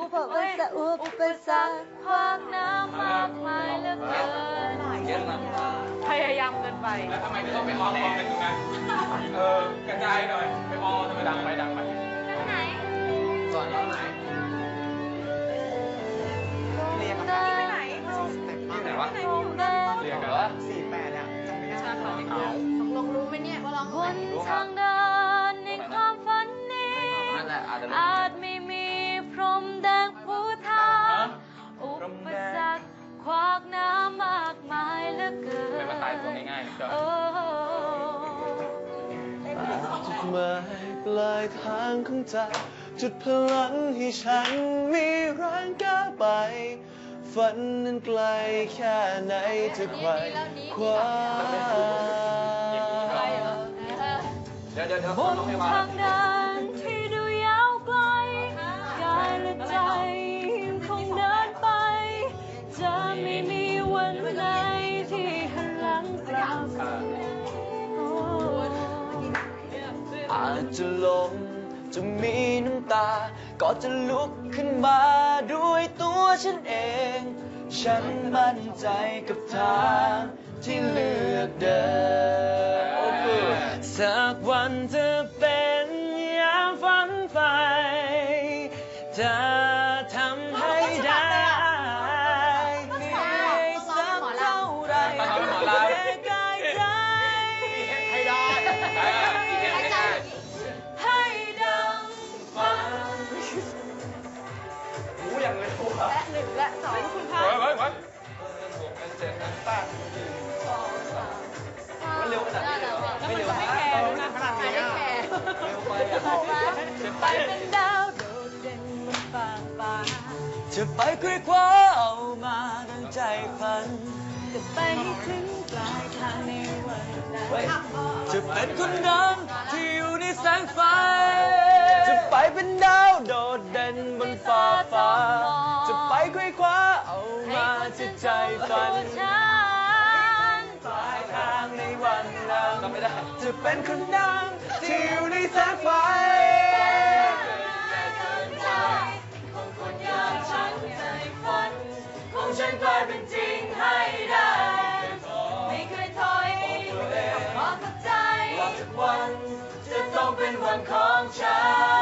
อุปสรรคอุปสรรคขวางน้ำมากมายเหลือเกินเยอะนะพยายามเกินไป แล้วทำไมถึงต้องไปออมกองกันตรงนั้นเออกระจายหน่อย ไปออมทำไมดังไปดังไปไหนสอนร้องไหนเรียกกันไปไหนที่ไหนวะเรียกกันวะสี่แปดอะจำไม่ได้เอาลงรู้ไหมเนี่ยว่าร้องบนทางเดิ รมแดงผู้ทางอุปสรรคขวากน้ำมากมายเหลือเกินไม่มาตายตัวง่ายๆก็โอ้จุดหมายปลายทางของใจจุดพลังให้ฉันมีแรงก้าวไป ฝันนั้นไกลแค่ไหนจะใครคว้าเดี๋ยวเดี๋ยวเดี๋ยวบนน้องไม่มาทางเดิ จะลมจะมีน้ำตา ก็จะลุกขึ้นมาด้วยตัวฉันเอง ฉันมั่นใจกับทางที่เลือกเดินสักวันเธอเป็นอย่างฝันใฝ่ จะไปคุยคว้าเอามาดังใจพัน จะไปให้ถึงปลายทางในวันนั้นเฮ้ยจะเป็นคนดังที่อยู่ในแสงไฟ จะไปเป็นดาวโดดเด่นบนฟ้าฟ้า จะไปคุยคว้าเอามาที่ใจฝันปลายทางในวันนั้นจะเป็นคนดังที่อยู่ในแสง เป็นวันของฉัน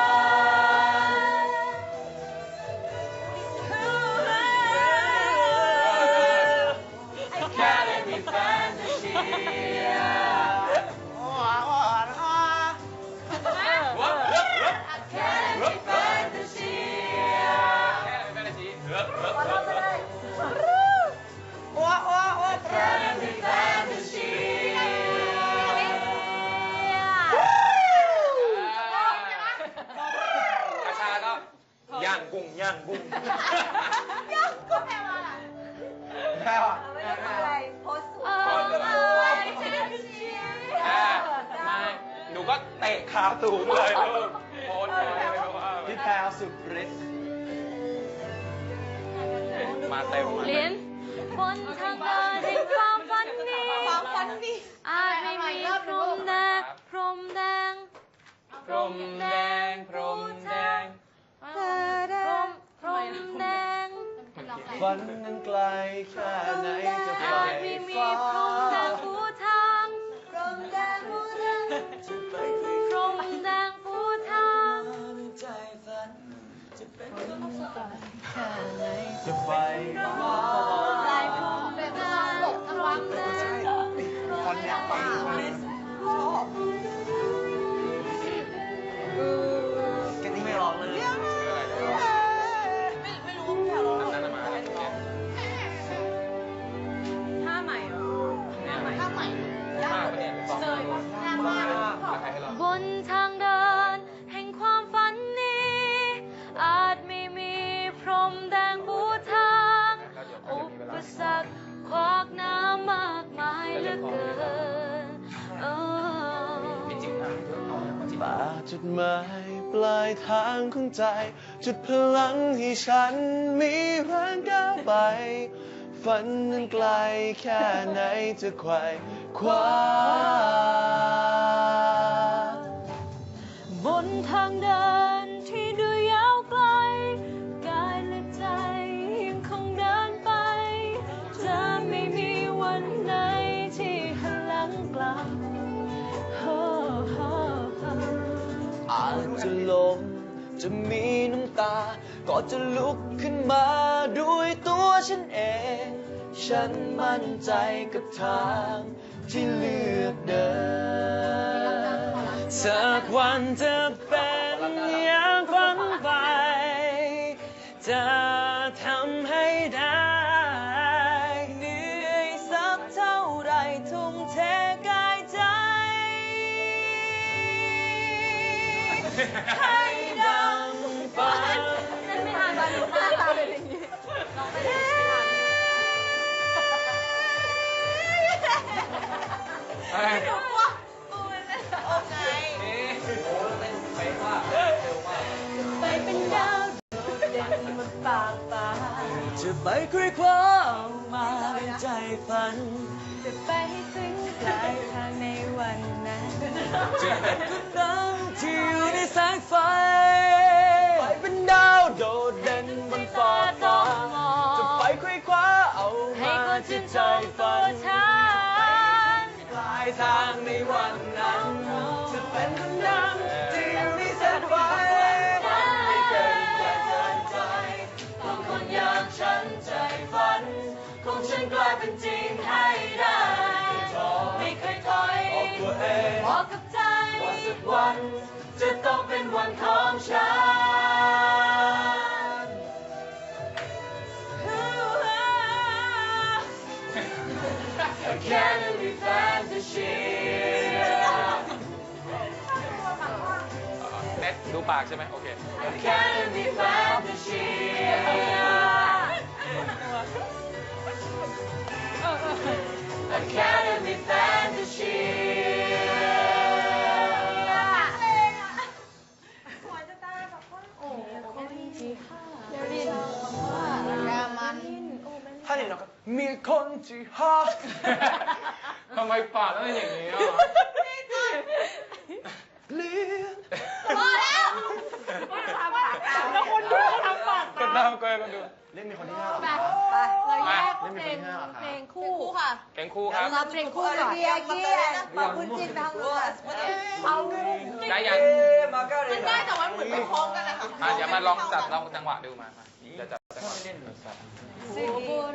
างกุ้ง ย่างกุ้งก็แปลว่าอะไรแพ้ว่ะไม่ได้แปลอะไรโพสต์สวยโพสต์สวยแค่ได้เชียแม่ไม่หนูก็เตะขาตูดเลยลูกโพสต์ไว้ไม่รู้ว่าพี่แพรวสุดฤทธิ์มาเต็มมาเลียนบนทางเดินในความฝันนี้ความฝันนี้อาจไม่มีพรมแดงพรมแดงพรมแดงพรม ฝันนั้นไกลแค่ไหนจะไปอาไม่มีฟ้าพรมแดงผู้ทางพรมแดงผู้ทางจะไปคุยพรมแดงผู้ทางจะเป็นคนตาย งามากบนทางเดิน แห่งความฝันนี้ อาจไม่มีพรมแดงบูทาง อุปสรรคขวากน้ำมากมายเหลือเกินเออมีจิ้มน้ำเอามาจิ้มป่าจุดหมายปลายทางของใจ จุดพลังให้ฉันมีแรงก้าวไปฝันนั้นไกลแค่ไหนจะไขว่คว้า จะมีน้ำตา ก็จะลุกขึ้นมาด้วยตัวฉันเอง ฉันมั่นใจกับทางที่เลือกเดิน สักวันจะเป็นอย่างฝันไป จะทำให้ได้เหนื่อยสักเท่าไรทุ่มเทกายใจ จะไปคุยคว้าเอามาเป็นใจฝัน จะไปให้ถึงปลายทางในวันนั้นายทางในวันนั้นจะเป็นคนดังที่อยู่ในแสงไฟไม่เกินอย่าเกินใจต้องคนอย่างฉันใจฝันของฉันกลายเป็นจริงให้ได้ ไม่เคยถอยบอกตัวเองบอกกับใจว่าสักวันจะต้องเป็นวันของฉัน Academy Fantasy เน็ตดูปากใช่ไหมโอเค Academy Fantasy Academy Fantasy มีคนที่ฮักทำไมปากต้องเป็นอย่างนี้อะเลี้ยงพอแล้วแล้วคนดูเขาทำปากก็ตามก็กันดูเล่นมีคนที่ห้าไปไปเราแยกไม่มีเพลคนงที่ห้าหรอครับเพลงคู่ค่ะแกงคู่ครับรับเพลงคู่ก่อนเกียร์เกียร์ปรับคุณจิตทางนู้นเอาได้ยังมันได้แต่ว่าเหมือนไปพร้อมกันนะคะมาเดี๋ยวมาลองจับลองจังหวะดูมามาจะจับจังหวะสิบุญ